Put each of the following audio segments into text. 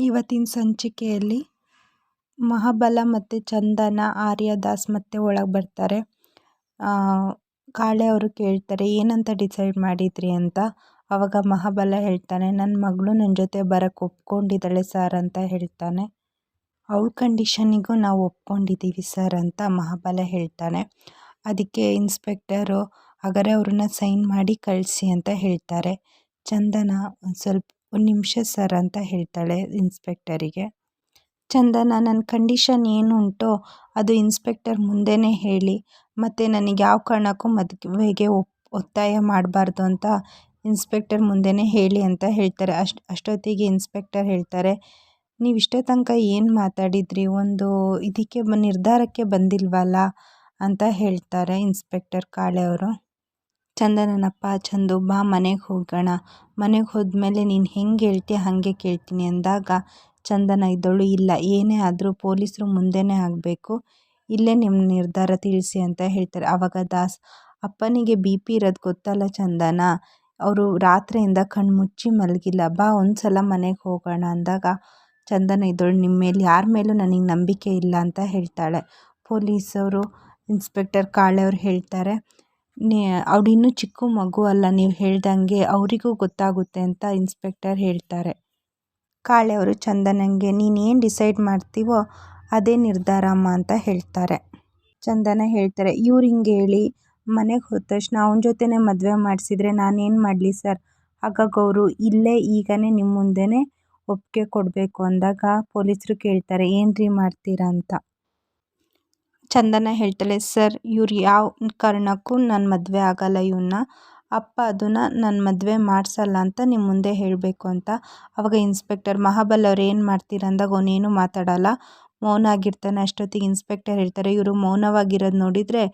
ಇವತ್ತಿನ ಸಂಚಿಕೆಯಲ್ಲಿ ಮಹಾಬಲ ಮತ್ತು ಚಂದನ ಆರ್ಯದಾಸ್ ಮತ್ತೆ ಒಳಗೆ ಬರ್ತಾರೆ. ಕಾಳೆ ಅವರು ಕೇಳ್ತಾರೆ, ಏನಂತ ಡಿಸೈಡ್ ಮಾಡಿದ್ರಿ ಅಂತ? ಅವಾಗ ಮಹಾಬಲ ಹೇಳ್ತಾನೆ ನನ್ನ ಮಗಳು ನನ್ನ ಜೊತೆ ಬರಕ್ಕೆ ಒಪ್ಕೊಂಡಿದ್ದಾಳೆ ಸರ್ ಅಂತ ಹೇಳ್ತಾನೆ. ಅವಳ ಕಂಡೀಷನಿಗೂ ನಾವು ಒಪ್ಕೊಂಡಿದ್ದೀವಿ ಸರ್ ಅಂತ ಮಹಾಬಲ ಹೇಳ್ತಾನೆ. ಅದಕ್ಕೆ ಇನ್ಸ್ಪೆಕ್ಟರು ಹಾಗಾದ್ರೆ ಅವ್ರನ್ನ ಸೈನ್ ಮಾಡಿ ಕಳಿಸಿ ಅಂತ ಹೇಳ್ತಾರೆ. ಚಂದನ ಒಂದು ಸ್ವಲ್ಪ ಒಂದು ನಿಮಿಷ ಸರ್ ಅಂತ ಹೇಳ್ತಾಳೆ ಇನ್ಸ್ಪೆಕ್ಟರಿಗೆ. ಚಂದನ ನನ್ನ ಕಂಡೀಷನ್ ಏನು ಉಂಟೋ ಅದು ಇನ್ಸ್ಪೆಕ್ಟರ್ ಮುಂದೆನೇ ಹೇಳಿ, ಮತ್ತು ನನಗೆ ಯಾವ ಕಾರಣಕ್ಕೂ ಮದುವೆಗೆ ಒತ್ತಾಯ ಮಾಡಬಾರ್ದು ಅಂತ ಇನ್ಸ್ಪೆಕ್ಟರ್ ಮುಂದೆನೇ ಹೇಳಿ ಅಂತ ಹೇಳ್ತಾರೆ. ಅಷ್ಟು, ಅಷ್ಟೊತ್ತಿಗೆ ಇನ್ಸ್ಪೆಕ್ಟರ್ ಹೇಳ್ತಾರೆ, ನೀವು ಇಷ್ಟೋ ತನಕ ಏನು ಮಾತಾಡಿದ್ರಿ? ಒಂದು ಇದಕ್ಕೆ, ನಿರ್ಧಾರಕ್ಕೆ ಬಂದಿಲ್ವಲ್ಲ? ಅಂತ ಹೇಳ್ತಾರೆ ಇನ್ಸ್ಪೆಕ್ಟರ್ ಕಾಳೆ ಅವರು. ಚಂದನನಪ್ಪ ಚಂದು ಬಾ ಮನೆಗೆ ಹೋಗೋಣ. ಮನೆಗೆ ಹೋದ್ಮೇಲೆ ನೀನು ಹೆಂಗೆ ಹೇಳ್ತೀಯ ಹಾಗೆ ಕೇಳ್ತೀನಿ ಅಂದಾಗ, ಚಂದನ ಇದ್ದಳು, ಇಲ್ಲ, ಏನೇ ಆದರೂ ಪೊಲೀಸರು ಮುಂದೆನೇ ಆಗಬೇಕು. ಇಲ್ಲೇ ನಿಮ್ಮ ನಿರ್ಧಾರ ತಿಳಿಸಿ ಅಂತ ಹೇಳ್ತಾರೆ. ಆವಾಗ ದಾಸ್, ಅಪ್ಪನಿಗೆ ಬಿ ಪಿ ಇರೋದು ಗೊತ್ತಲ್ಲ ಚಂದನ? ಅವರು ರಾತ್ರಿಯಿಂದ ಕಣ್ಣು ಮುಚ್ಚಿ ಮಲಗಿಲ್ಲ. ಬಾ ಒಂದು ಸಲ ಮನೆಗೆ ಹೋಗೋಣ ಅಂದಾಗ, ಚಂದನ ಇದ್ದಳು ನಿಮ್ಮ ಮೇಲೆ, ಯಾರ ಮೇಲೂ ನನಗೆ ನಂಬಿಕೆ ಇಲ್ಲ ಅಂತ ಹೇಳ್ತಾಳೆ. ಪೊಲೀಸವರು ಇನ್ಸ್ಪೆಕ್ಟರ್ ಕಾಳೆ ಅವ್ರು ಹೇಳ್ತಾರೆ ನೀ ಅವಳು ಇನ್ನೂ ಚಿಕ್ಕ ಮಗು ಅಲ್ಲ, ನೀವು ಹೇಳ್ದಂಗೆ ಅವರಿಗೂ ಗೊತ್ತಾಗುತ್ತೆ ಅಂತ ಇನ್ಸ್ಪೆಕ್ಟರ್ ಹೇಳ್ತಾರೆ. ಕಾಳೆ ಅವರು ಚಂದನಂಗೆ, ನೀನು ಏನು ಡಿಸೈಡ್ ಮಾಡ್ತೀವೋ ಅದೇ ನಿರ್ಧಾರ ಅಮ್ಮ ಅಂತ ಹೇಳ್ತಾರೆ. ಚಂದನ ಹೇಳ್ತಾರೆ, ಇವ್ರು ಹಿಂಗೆ ಹೇಳಿ ಮನೆಗೆ ಹೋದ ತಕ್ಷಣ ಅವನ ಜೊತೆನೇ ಮದುವೆ ಮಾಡಿಸಿದ್ರೆ ನಾನೇನು ಮಾಡಲಿ ಸರ್? ಹಾಗಾಗಿ ಅವರು ಇಲ್ಲೇ ಈಗನೇ ನಿಮ್ಮ ಮುಂದೆನೇ ಒಪ್ಪಿಗೆ ಕೊಡಬೇಕು ಅಂದಾಗ ಪೊಲೀಸರು ಕೇಳ್ತಾರೆ ಏನು ರೀ ಮಾಡ್ತೀರಾ ಅಂತ. ಚಂದನ ಹೇಳ್ತಾಳೆ, ಸರ್, ಇವ್ರು ಯಾವ ಕಾರಣಕ್ಕೂ ನಾನು ಮದುವೆ ಆಗಲ್ಲ ಇವನ್ನ ಅಪ್ಪ ಅದನ್ನ ನನ್ನ ಮದುವೆ ಮಾಡಿಸಲ್ಲ ಅಂತ ನಿಮ್ಮ ಮುಂದೆ ಹೇಳಬೇಕು ಅಂತ. ಅವಾಗ ಇನ್ಸ್ಪೆಕ್ಟರ್ ಮಹಾಬಲ್ ಅವ್ರು ಏನು ಮಾಡ್ತೀರ ಅಂದಾಗ ಅವನೇನು ಮಾತಾಡಲ್ಲ. ಮೌನ ಆಗಿರ್ತಾನೆ ಅಷ್ಟೊತ್ತಿಗೆ ಇನ್ಸ್ಪೆಕ್ಟರ್ ಹೇಳ್ತಾರೆ, ಇವರು ಮೌನವಾಗಿರೋದು ನೋಡಿದರೆ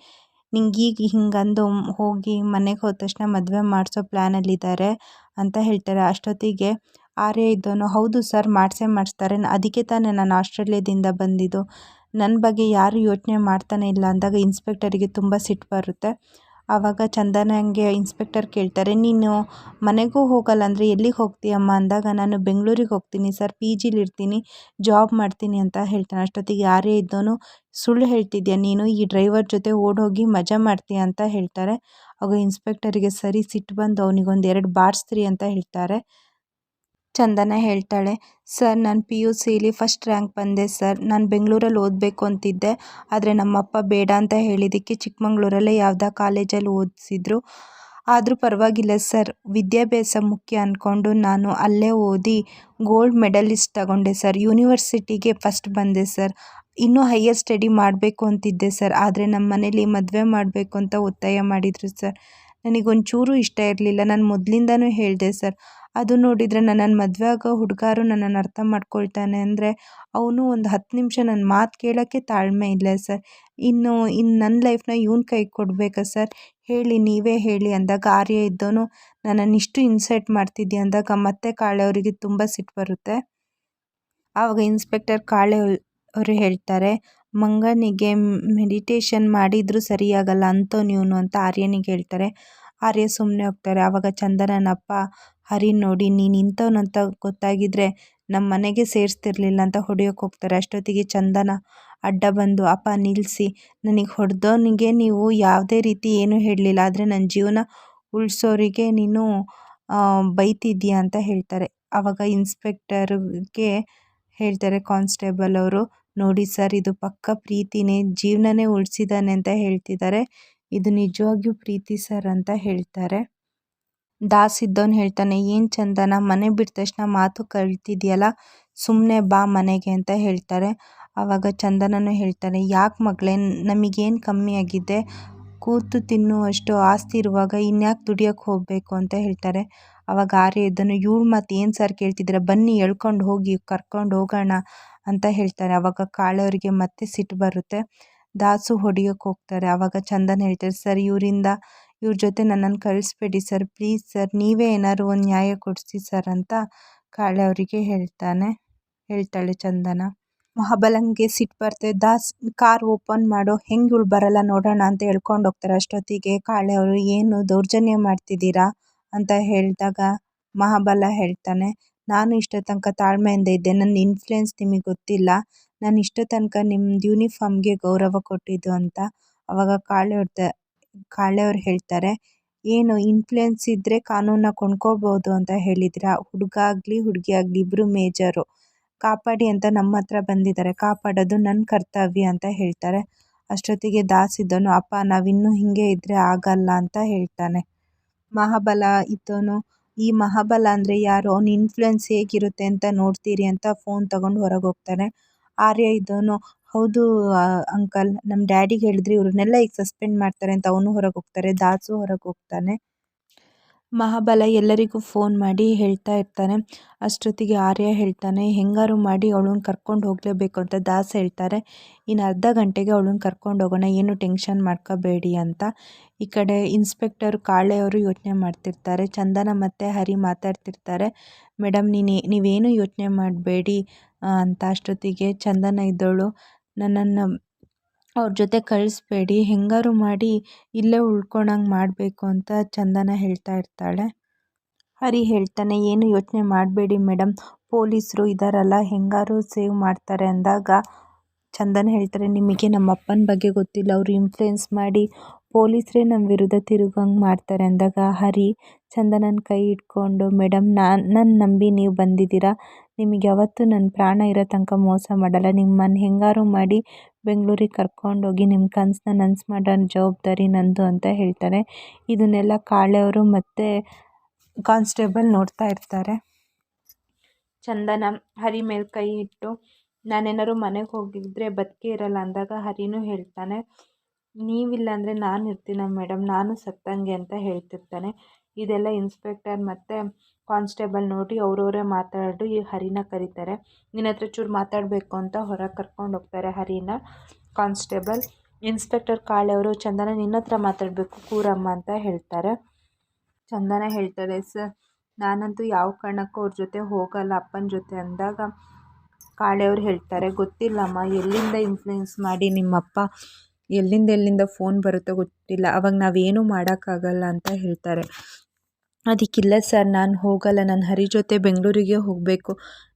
ನಿಂಗೆ ಈಗ ಹಿಂಗಂದು ಹೋಗಿ ಮನೆಗೆ ಹೋದ ತಕ್ಷಣ ಮದುವೆ ಮಾಡಿಸೋ ಪ್ಲ್ಯಾನಲ್ಲಿದ್ದಾರೆ ಅಂತ ಹೇಳ್ತಾರೆ. ಅಷ್ಟೊತ್ತಿಗೆ ಆರ್ಯ ಇದ್ದವನು, ಹೌದು ಸರ್, ಮಾಡಿಸೇ ಮಾಡಿಸ್ತಾರೆ. ಅದಕ್ಕೆ ತಾನೇ ನಾನು ಆಸ್ಟ್ರೇಲಿಯಾದಿಂದ ಬಂದಿದ್ದು. ನನ್ನ ಬಗ್ಗೆ ಯಾರು ಯೋಚನೆ ಮಾಡ್ತಾನೆ ಇಲ್ಲ ಅಂದಾಗ ಇನ್ಸ್ಪೆಕ್ಟರಿಗೆ ತುಂಬ ಸಿಟ್ಟು ಬರುತ್ತೆ. ಆವಾಗ ಚಂದನಂಗೆ ಇನ್ಸ್ಪೆಕ್ಟರ್ ಕೇಳ್ತಾರೆ, ನೀನು ಮನೆಗೂ ಹೋಗಲ್ಲ ಅಂದರೆ ಎಲ್ಲಿಗೆ ಹೋಗ್ತೀಯಮ್ಮ? ಅಂದಾಗ, ನಾನು ಬೆಂಗಳೂರಿಗೆ ಹೋಗ್ತೀನಿ ಸರ್, ಪಿ ಜಿಲಿ ಇರ್ತೀನಿ, ಜಾಬ್ ಮಾಡ್ತೀನಿ ಅಂತ ಹೇಳ್ತಾನೆ. ಅಷ್ಟೊತ್ತಿಗೆ ಯಾರೇ ಇದ್ದೋನು ಸುಳ್ಳು ಹೇಳ್ತಿದ್ಯಾ? ನೀನು ಈ ಡ್ರೈವರ್ ಜೊತೆ ಓಡೋಗಿ ಮಜಾ ಮಾಡ್ತೀಯ? ಅಂತ ಹೇಳ್ತಾರೆ. ಆಗ ಇನ್ಸ್ಪೆಕ್ಟರಿಗೆ, ಸರಿ, ಸಿಟ್ಟು ಬಂದು ಅವನಿಗೊಂದು ಎರಡು ಬಾರಿಸ್ತೀರಿ ಅಂತ ಹೇಳ್ತಾರೆ. ಚಂದನ ಹೇಳ್ತಾಳೆ, ಸರ್, ನಾನು ಪಿ ಯು ಸಿಲಿ ಫಸ್ಟ್ ರ್ಯಾಂಕ್ ಬಂದೆ, ಸರ್. ನಾನು ಬೆಂಗಳೂರಲ್ಲಿ ಓದಬೇಕು ಅಂತಿದ್ದೆ. ಆದರೆ ನಮ್ಮಪ್ಪ ಬೇಡ ಅಂತ ಹೇಳಿದ್ದಕ್ಕೆ ಚಿಕ್ಕಮಂಗ್ಳೂರಲ್ಲೇ ಯಾವುದೋ ಕಾಲೇಜಲ್ಲಿ ಓದಿಸಿದ್ರು. ಆದರೂ ಪರವಾಗಿಲ್ಲ, ಸರ್. ವಿದ್ಯಾಭ್ಯಾಸ ಮುಖ್ಯ ಅಂದ್ಕೊಂಡು ನಾನು ಅಲ್ಲೇ ಓದಿ ಗೋಲ್ಡ್ ಮೆಡಲಿಸ್ಟ್ ತಗೊಂಡೆ, ಸರ್. ಯೂನಿವರ್ಸಿಟಿಗೆ ಫಸ್ಟ್ ಬಂದೆ, ಸರ್. ಇನ್ನೂ ಹೈಯರ್ ಸ್ಟಡಿ ಮಾಡಬೇಕು ಅಂತಿದ್ದೆ, ಸರ್. ಆದರೆ ನಮ್ಮ ಮನೇಲಿ ಮದುವೆ ಮಾಡಬೇಕು ಅಂತ ಒತ್ತಾಯ ಮಾಡಿದರು, ಸರ್. ನನಗೊಂಚೂರು ಇಷ್ಟ ಇರಲಿಲ್ಲ. ನಾನು ಮೊದಲಿಂದನೂ ಹೇಳಿದೆ, ಸರ್. ಅದು ನೋಡಿದರೆ ನನ್ನನ್ನು ಮದುವೆ ಆಗೋ ಹುಡುಗಾರು ನನ್ನನ್ನು ಅರ್ಥ ಮಾಡ್ಕೊಳ್ತಾನೆ. ಅಂದರೆ ಅವನು ಒಂದು ಹತ್ತು ನಿಮಿಷ ನನ್ನ ಮಾತು ಕೇಳೋಕ್ಕೆ ತಾಳ್ಮೆ ಇಲ್ಲ ಸರ್. ಇನ್ನು ಇನ್ನು ನನ್ನ ಲೈಫ್ನ ಇವ್ನ ಕೈಗೆ ಕೊಡಬೇಕಾ ಸರ್? ಹೇಳಿ, ನೀವೇ ಹೇಳಿ ಅಂದಾಗ ಆರ್ಯ ಇದ್ದವನು ನನ್ನನ್ನು ಇಷ್ಟು ಇನ್ಸಲ್ಟ್ ಮಾಡ್ತಿದ್ದೆ ಅಂದಾಗ ಮತ್ತೆ ಕಾಳೆ ಅವರಿಗೆ ತುಂಬ ಸಿಟ್ಟು ಬರುತ್ತೆ. ಆವಾಗ ಇನ್ಸ್ಪೆಕ್ಟರ್ ಕಾಳೆ ಅವರು ಹೇಳ್ತಾರೆ, ಮಂಗನಿಗೆ ಮೆಡಿಟೇಷನ್ ಮಾಡಿದರೂ ಸರಿಯಾಗಲ್ಲ ಅಂಥವ್ನು ಇವನು ಅಂತ ಆರ್ಯನಿಗೆ ಹೇಳ್ತಾರೆ. ಆರ್ಯ ಸುಮ್ಮನೆ ಹೋಗ್ತಾರೆ. ಆವಾಗ ಚಂದನನಪ್ಪ ಹರಿ ನೋಡಿ, ನೀನು ಇಂಥವ್ನು ಅಂತ ಗೊತ್ತಾಗಿದ್ರೆ ನಮ್ಮ ಮನೆಗೆ ಸೇರಿಸ್ತಿರ್ಲಿಲ್ಲ ಅಂತ ಹೊಡೆಯೋಕೆ ಹೋಗ್ತಾರೆ. ಅಷ್ಟೊತ್ತಿಗೆ ಚಂದನ ಅಡ್ಡ ಬಂದು, ಅಪ್ಪ ನಿಲ್ಲಿಸಿ ನನಗೆ ಹೊಡೆದವನಿಗೆ ನೀವು ಯಾವುದೇ ರೀತಿ ಏನೂ ಹೇಳಲಿಲ್ಲ. ಆದರೆ ನನ್ನ ಜೀವನ ಉಳಿಸೋರಿಗೆ ನೀನು ಬೈತಿದ್ದೀಯ ಅಂತ ಹೇಳ್ತಾರೆ. ಆವಾಗ ಇನ್ಸ್ಪೆಕ್ಟರ್ಗೆ ಹೇಳ್ತಾರೆ ಕಾನ್ಸ್ಟೇಬಲ್ ಅವರು, ನೋಡಿ ಸರ್, ಇದು ಪಕ್ಕ ಪ್ರೀತಿನೇ, ಜೀವನನೇ ಉಳಿಸಿದ್ದಾನೆ ಅಂತ ಹೇಳ್ತಿದ್ದಾರೆ. ಇದು ನಿಜವಾಗಿಯೂ ಪ್ರೀತಿ ಸರ್ ಅಂತ ಹೇಳ್ತಾರೆ. ದಾಸ್ ಇದ್ದವನು ಹೇಳ್ತಾನೆ, ಏನು ಚಂದನ? ಮನೆ ಬಿಟ್ಟ ತಕ್ಷಣ ಮಾತು ಕಳ್ತಿದ್ಯಲ್ಲ ಸುಮ್ಮನೆ ಬಾ ಮನೆಗೆ ಅಂತ ಹೇಳ್ತಾರೆ. ಆವಾಗ ಚಂದನನು ಹೇಳ್ತಾನೆ, ಯಾಕೆ ಮಗಳೇ, ನಮಗೇನು ಕಮ್ಮಿ ಆಗಿದೆ? ಕೂತು ತಿನ್ನುವಷ್ಟು ಆಸ್ತಿ ಇರುವಾಗ ಇನ್ಯಾಕೆ ದುಡಿಯೋಕ್ಕೆ ಹೋಗಬೇಕು? ಅಂತ ಹೇಳ್ತಾರೆ. ಆವಾಗ ಆರ್ಯ ಇದ್ದನು ಇವಳು ಮತ್ತು ಏನು ಸರ್ ಕೇಳ್ತಿದ್ರೆ ಬನ್ನಿ, ಎಳ್ಕೊಂಡು ಹೋಗಿ, ಕರ್ಕೊಂಡು ಹೋಗೋಣ ಅಂತ ಹೇಳ್ತಾರೆ. ಆವಾಗ ಕಾಳೆಯವರಿಗೆ ಮತ್ತೆ ಸಿಟ್ಟು ಬರುತ್ತೆ. ದಾಸು ಹೊಡಿಯೋಕ್ಕೆ ಹೋಗ್ತಾರೆ. ಆವಾಗ ಚಂದನ ಹೇಳ್ತಾರೆ ಸರ್, ಇವರಿಂದ ಇವ್ರ ಜೊತೆ ನನ್ನನ್ನು ಕಳಿಸ್ಬೇಡಿ ಸರ್, ಪ್ಲೀಸ್ ಸರ್, ನೀವೇ ಏನಾದ್ರು ಒಂದು ನ್ಯಾಯ ಕೊಡಿಸಿ ಸರ್ ಅಂತ ಕಾಳೆ ಅವರಿಗೆ ಹೇಳ್ತಾನೆ, ಹೇಳ್ತಾಳೆ ಚಂದನ. ಮಹಾಬಲಂಗೆ ಸಿಟ್ಟು ಬರ್ತದೆ ದಾಸ್ ಕಾರ್ ಓಪನ್ ಮಾಡೋ, ಹೆಂಗೆ ಇವಳು ಬರಲ್ಲ ನೋಡೋಣ ಅಂತ ಹೇಳ್ಕೊಂಡು ಹೋಗ್ತಾರೆ. ಅಷ್ಟೊತ್ತಿಗೆ ಕಾಳೆ ಅವರು, ಏನು ದೌರ್ಜನ್ಯ ಮಾಡ್ತಿದ್ದೀರಾ? ಅಂತ ಹೇಳಿದಾಗ ಮಹಾಬಲ ಹೇಳ್ತಾನೆ, ನಾನು ಇಷ್ಟೋ ತನಕ ತಾಳ್ಮೆಯಿಂದ ಇದ್ದೆ ನನ್ನ ಇನ್ಫ್ಲುಯೆನ್ಸ್ ನಿಮಗೆ ಗೊತ್ತಿಲ್ಲ. ನಾನು ಇಷ್ಟೋ ತನಕ ನಿಮ್ದು ಯೂನಿಫಾರ್ಮ್ಗೆ ಗೌರವ ಕೊಟ್ಟಿದ್ದು ಅಂತ. ಅವಾಗ ಕಾಳೆಯವ್ರ ಕಾಳೆಯವ್ರು ಹೇಳ್ತಾರೆ, ಏನು ಇನ್ಫ್ಲುಯೆನ್ಸ್ ಇದ್ದರೆ ಕಾನೂನನ್ನ ಕೊಂಡ್ಕೋಬೋದು ಅಂತ ಹೇಳಿದಿರಾ? ಹುಡುಗ ಆಗಲಿ, ಹುಡುಗಿ ಆಗಲಿ ಮೇಜರು. ಕಾಪಾಡಿ ಅಂತ ನಮ್ಮ ಹತ್ರ ಬಂದಿದ್ದಾರೆ. ಕಾಪಾಡೋದು ನನ್ನ ಕರ್ತವ್ಯ ಅಂತ ಹೇಳ್ತಾರೆ. ಅಷ್ಟೊತ್ತಿಗೆ ದಾಸ್ ಇದ್ದವನು, ಅಪ್ಪ, ನಾವಿನ್ನೂ ಹೀಗೆ ಇದ್ದರೆ ಆಗಲ್ಲ ಅಂತ ಹೇಳ್ತಾನೆ. ಮಹಾಬಲ ಇದ್ದವನು, ಈ ಮಹಾಬಲ ಅಂದರೆ ಯಾರು? ಅವ್ನ ಇನ್ಫ್ಲುಯೆನ್ಸ್ ಹೇಗಿರುತ್ತೆ ಅಂತ ನೋಡ್ತೀರಿ ಅಂತ ಫೋನ್ ತಗೊಂಡು ಹೊರಗೆ ಹೋಗ್ತಾನೆ. ಆರ್ಯ ಇದ್ದವನು ಹೌದು ಅಂಕಲ್ ನಮ್ಮ ಡ್ಯಾಡಿಗೆ ಹೇಳಿದ್ರಿ ಇವ್ರನ್ನೆಲ್ಲ ಈಗ ಸಸ್ಪೆಂಡ್ ಮಾಡ್ತಾರೆ ಅಂತ ಅವನು ಹೊರಗೆ ಹೋಗ್ತಾರೆ, ದಾಸು ಹೊರಗೆ ಹೋಗ್ತಾನೆ. ಮಹಾಬಲ ಎಲ್ಲರಿಗೂ ಫೋನ್ ಮಾಡಿ ಹೇಳ್ತಾ ಇರ್ತಾನೆ. ಅಷ್ಟೊತ್ತಿಗೆ ಆರ್ಯ ಹೇಳ್ತಾನೆ, ಹೆಂಗಾರು ಮಾಡಿ ಅವಳನ್ನ ಕರ್ಕೊಂಡು ಹೋಗಲೇಬೇಕು ಅಂತ ದಾಸ್ ಹೇಳ್ತಾರೆ. ಇನ್ನು ಅರ್ಧ ಗಂಟೆಗೆ ಅವಳನ್ನ ಕರ್ಕೊಂಡು ಹೋಗೋಣ, ಏನು ಟೆನ್ಷನ್ ಮಾಡ್ಕೋಬೇಡಿ ಅಂತ. ಈ ಕಡೆ ಇನ್ಸ್ಪೆಕ್ಟರ್ ಕಾಳೆಯವರು ಯೋಚನೆ ಮಾಡ್ತಿರ್ತಾರೆ, ಚಂದನ ಮತ್ತು ಹರಿ ಮಾತಾಡ್ತಿರ್ತಾರೆ. ಮೇಡಮ್, ನೀನು, ನೀವೇನು ಯೋಚನೆ ಮಾಡಬೇಡಿ ಅಂತ ಅಷ್ಟೊತ್ತಿಗೆ ಚಂದನ ಇದ್ದವಳು ನನ್ನನ್ನು ಅವ್ರ ಜೊತೆ ಕಳಿಸ್ಬೇಡಿ, ಹೆಂಗಾರು ಮಾಡಿ ಇಲ್ಲೇ ಉಳ್ಕೊಳಂಗೆ ಮಾಡಬೇಕು ಅಂತ ಚಂದನ ಹೇಳ್ತಾ ಇರ್ತಾಳೆ. ಹರಿ ಹೇಳ್ತಾನೆ, ಏನು ಯೋಚನೆ ಮಾಡಬೇಡಿ ಮೇಡಮ್ ಪೊಲೀಸರು ಇದ್ದಾರಲ್ಲ ಹೆಂಗಾರು ಸೇವ್ ಮಾಡ್ತಾರೆ ಅಂದಾಗ, ಚಂದನ ಹೇಳ್ತಾರೆ, ನಿಮಗೆ ನಮ್ಮ ಅಪ್ಪನ ಬಗ್ಗೆ ಗೊತ್ತಿಲ್ಲ, ಅವರು ಇನ್ಫ್ಲುಯೆನ್ಸ್ ಮಾಡಿ ಪೊಲೀಸರೇ ನಮ್ಮ ವಿರುದ್ಧ ತಿರುಗಂಗೆ ಮಾಡ್ತಾರೆ ಅಂದಾಗ, ಹರಿ ಚಂದನನ ಕೈ ಇಟ್ಕೊಂಡು ಮೇಡಮ್ ನಾನು ನನ್ನ ನಂಬಿ ನೀವು ಬಂದಿದ್ದೀರಾ? ನಿಮಗೆ ಯಾವತ್ತೂ ನನ್ನ ಪ್ರಾಣ ಇರೋ ತನಕ ಮೋಸ ಮಾಡಲ್ಲ. ನಿಮ್ಮನ್ನು ಹೆಂಗಾರು ಮಾಡಿ ಬೆಂಗಳೂರಿಗೆ ಕರ್ಕೊಂಡೋಗಿ ನಿಮ್ಮ ಕನಸನ್ನ ನನಸು ಮಾಡೋ ಜವಾಬ್ದಾರಿ ನಂದು ಅಂತ ಹೇಳ್ತಾರೆ. ಇದನ್ನೆಲ್ಲ ಕಾಳೆಯವರು ಮತ್ತು ಕಾನ್ಸ್ಟೇಬಲ್ ನೋಡ್ತಾ ಇರ್ತಾರೆ. ಚಂದನ ಹರಿ ಮೇಲೆ ಕೈ ಇಟ್ಟು ನಾನೇನಾದ್ರು ಮನೆಗೆ ಹೋಗಿದ್ದರೆ ಬದುಕೇ ಇರಲ್ಲ ಅಂದಾಗ ಹರಿನೂ ಹೇಳ್ತಾನೆ. ನೀವಿಲ್ಲ ಅಂದರೆ ನಾನು ಇರ್ತೀನ ಮೇಡಮ್ ನಾನು ಸತ್ತಂಗೆ ಅಂತ ಹೇಳ್ತಿರ್ತಾನೆ. ಇದೆಲ್ಲ ಇನ್ಸ್ಪೆಕ್ಟರ್ ಮತ್ತು ಕಾನ್ಸ್ಟೇಬಲ್ ನೋಡಿ ಅವರವರೇ ಮಾತಾಡಿ ಈ ಹರಿನ ಕರೀತಾರೆ. ನಿನ್ನ ಹತ್ರ ಚೂರು ಮಾತಾಡಬೇಕು ಅಂತ ಹೊರಗೆ ಕರ್ಕೊಂಡು ಹೋಗ್ತಾರೆ ಹರಿನ ಕಾನ್ಸ್ಟೇಬಲ್ ಇನ್ಸ್ಪೆಕ್ಟರ್ ಕಾಳೆಯವರು ಚಂದನ ನಿನ್ನ ಹತ್ರ ಮಾತಾಡಬೇಕು, ಕೂರಮ್ಮ ಅಂತ ಹೇಳ್ತಾರೆ. ಚಂದನ ಹೇಳ್ತಾರೆ ಸರ್, ನಾನಂತೂ ಯಾವ ಕಾರಣಕ್ಕೂ ಅವ್ರ ಜೊತೆ ಹೋಗಲ್ಲ, ಅಪ್ಪನ ಜೊತೆ ಅಂದಾಗ. ಕಾಳೆಯವ್ರು ಹೇಳ್ತಾರೆ, ಗೊತ್ತಿಲ್ಲಮ್ಮ, ಎಲ್ಲಿಂದ ಇನ್ಫ್ಲುಯೆನ್ಸ್ ಮಾಡಿ ನಿಮ್ಮಪ್ಪ? ಎಲ್ಲಿಂದ ಎಲ್ಲಿಂದ ಫೋನ್ ಬರುತ್ತೋ ಗೊತ್ತಿಲ್ಲ. ಅವಾಗ ನಾವೇನೂ ಮಾಡೋಕ್ಕಾಗಲ್ಲ ಅಂತ ಹೇಳ್ತಾರೆ. ಅದಕ್ಕಿಲ್ಲ ಸರ್ ನಾನು ಹೋಗಲ್ಲ. ನಾನು ಹರಿ ಜೊತೆ ಬೆಂಗಳೂರಿಗೆ ಹೋಗಬೇಕು.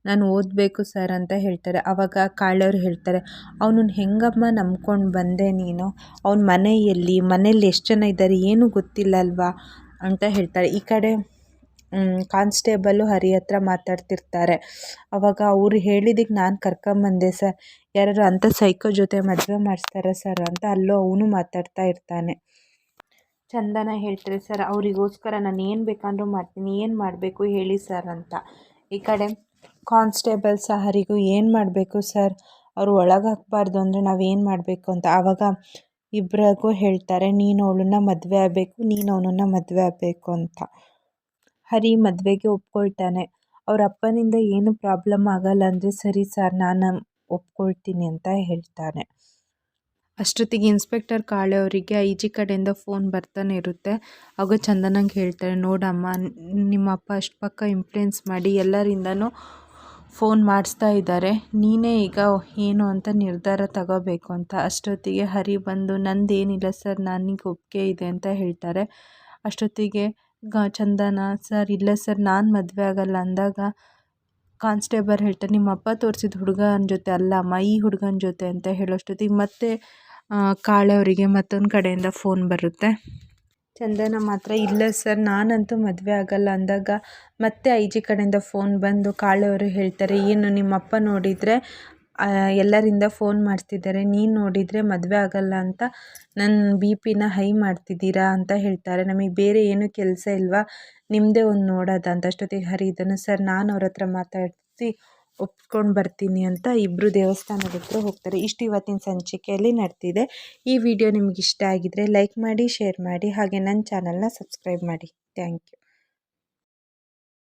ನಾನು ಓದಬೇಕು ಸರ್ ಅಂತ ಹೇಳ್ತಾರೆ. ಆವಾಗ ಕಾಳವ್ರು ಹೇಳ್ತಾರೆ ಅವನನ್ನ ಹೆಂಗಮ್ಮ ನಂಬ್ಕೊಂಡು ಬಂದೆ ನೀನು? ಅವ್ನ ಮನೆಯಲ್ಲಿ ಮನೇಲಿ ಎಷ್ಟು ಜನ ಇದ್ದಾರೆ? ಏನೂ ಗೊತ್ತಿಲ್ಲ ಅಲ್ವಾ? ಅಂತ ಹೇಳ್ತಾರೆ. ಈ ಕಡೆ ಕಾನ್ಸ್ಟೇಬಲ್ಲು ಹರಿ ಹತ್ರ ಮಾತಾಡ್ತಿರ್ತಾರೆ. ಅವಾಗ ಅವ್ರು ಹೇಳಿದಕ್ಕೆ ನಾನು ಕರ್ಕೊಂಬಂದೆ ಸರ್. ಯಾರಾದ್ರು ಅಂಥ ಸೈಕೋ ಜೊತೆ ಮದುವೆ ಮಾಡಿಸ್ತಾರಾ ಸರ್ ಅಂತ ಅಲ್ಲೂ ಅವನು ಮಾತಾಡ್ತಾ ಇರ್ತಾನೆ. ಚಂದನ ಹೇಳ್ತಾರೆ, ಸರ್, ಅವರಿಗೋಸ್ಕರ ನಾನು ಏನು ಬೇಕಂದ್ರೂ ಮಾಡ್ತೀನಿ, ಏನು ಮಾಡಬೇಕು ಹೇಳಿ ಸರ್ ಅಂತ. ಈ ಕಡೆ ಕಾನ್ಸ್ಟೇಬಲ್ಸ್ ಹರಿಗೂ ಏನು ಮಾಡಬೇಕು ಸರ್? ಅವರು ಒಳಗೆ ಹಾಕ್ಬಾರ್ದು ಅಂದರೆ ನಾವೇನು ಮಾಡಬೇಕು ಅಂತ. ಆವಾಗ ಇಬ್ಬರಿಗೂ ಹೇಳ್ತಾರೆ, ನೀನು ಅವಳನ್ನ ಮದುವೆ ಆಗಬೇಕು, ನೀನು ಅವನನ್ನ ಮದುವೆ ಆಗಬೇಕು ಅಂತ. ಹರಿ ಮದುವೆಗೆ ಒಪ್ಕೊಳ್ತಾನೆ. ಅವ್ರ ಅಪ್ಪನಿಂದ ಏನು ಪ್ರಾಬ್ಲಮ್ ಆಗಲ್ಲ ಅಂದರೆ, ಸರಿ ಸರ್, ನಾನು ಒಪ್ಕೊಳ್ತೀನಿ ಅಂತ ಹೇಳ್ತಾನೆ. ಅಷ್ಟೊತ್ತಿಗೆ ಇನ್ಸ್ಪೆಕ್ಟರ್ ಕಾಳೆ ಅವರಿಗೆ ಐ ಜಿ ಕಡೆಯಿಂದ ಫೋನ್ ಬರ್ತಾನೆ ಇರುತ್ತೆ. ಆಗ ಚಂದನಂಗೆ ಹೇಳ್ತಾರೆ ನೋಡಮ್ಮ, ನಿಮ್ಮ ಅಪ್ಪ ಅಷ್ಟು ಪಕ್ಕ ಇನ್ಫ್ಲುಯೆನ್ಸ್ ಮಾಡಿ ಎಲ್ಲರಿಂದನೂ ಫೋನ್ ಮಾಡಿಸ್ತಾ ಇದ್ದಾರೆ. ನೀನೇ ಈಗ ಏನು ಅಂತ ನಿರ್ಧಾರ ತಗೋಬೇಕು ಅಂತ. ಅಷ್ಟೊತ್ತಿಗೆ ಹರಿ ಬಂದು, ನಂದೇನಿಲ್ಲ ಸರ್ ನನಗೆ ಒಪ್ಪಿಗೆ ಇದೆ ಅಂತ ಹೇಳ್ತಾರೆ. ಅಷ್ಟೊತ್ತಿಗೆ ಗ, ಚಂದನ, ಸರ್, ಇಲ್ಲ ಸರ್, ನಾನು ಮದುವೆ ಆಗಲ್ಲ ಅಂದಾಗ ಕಾನ್ಸ್ಟೇಬಲ್ ಹೇಳ್ತಾರೆ ನಿಮ್ಮ ಅಪ್ಪ ತೋರಿಸಿದ ಹುಡುಗನ ಜೊತೆ ಅಲ್ಲ, ಅಮ್ಮ, ಈ ಹುಡುಗನ ಜೊತೆ ಅಂತ ಹೇಳೋಷ್ಟೊತ್ತಿಗೆ ಮತ್ತೆ ಕಾಳೆಯವರಿಗೆ ಮತ್ತೊಂದು ಕಡೆಯಿಂದ ಫೋನ್ ಬರುತ್ತೆ. ಚಂದನ ಮಾತ್ರ ಇಲ್ಲ ಸರ್, ನಾನಂತೂ ಮದುವೆ ಆಗಲ್ಲ ಅಂದಾಗ ಮತ್ತೆ ಐ ಜಿ ಕಡೆಯಿಂದ ಫೋನ್ ಬಂದು ಕಾಳೆಯವರು ಹೇಳ್ತಾರೆ, ಏನು ನಿಮ್ಮಪ್ಪ ನೋಡಿದರೆ ಎಲ್ಲರಿಂದ ಫೋನ್ ಮಾಡ್ತಿದ್ದಾರೆ, ನೀನು ನೋಡಿದರೆ ಮದುವೆ ಆಗಲ್ಲ ಅಂತ ನನ್ನ ಬಿ ಪಿನ ಹೈ ಮಾಡ್ತಿದ್ದೀರಾ ಅಂತ ಹೇಳ್ತಾರೆ. ನಮಗೆ ಬೇರೆ ಏನೂ ಕೆಲಸ ಇಲ್ವಾ? ನಿಮ್ಮದೇ ಒಂದು ನೋಡೋದ ಅಂತ ಅಷ್ಟೊತ್ತಿಗೆ ಹರಿದನು. ಸರ್, ನಾನು ಅವ್ರ ಹತ್ರ ಮಾತಾಡಿಸಿ ಒಪ್ಕೊಂಡು ಬರ್ತೀನಿ ಅಂತ ಇಬ್ಬರು ದೇವಸ್ಥಾನದ ಹತ್ರ ಹೋಗ್ತಾರೆ. ಇಷ್ಟು ಇವತ್ತಿನ ಸಂಚಿಕೆಯಲ್ಲಿ ನಡೆದಿದೆ. ಈ ವಿಡಿಯೋ ನಿಮ್ಗೆ ಇಷ್ಟ ಆಗಿದ್ರೆ ಲೈಕ್ ಮಾಡಿ, ಶೇರ್ ಮಾಡಿ, ಹಾಗೆ ನನ್ನ ಚಾನಲ್ನ ಸಬ್ಸ್ಕ್ರೈಬ್ ಮಾಡಿ. Thank you.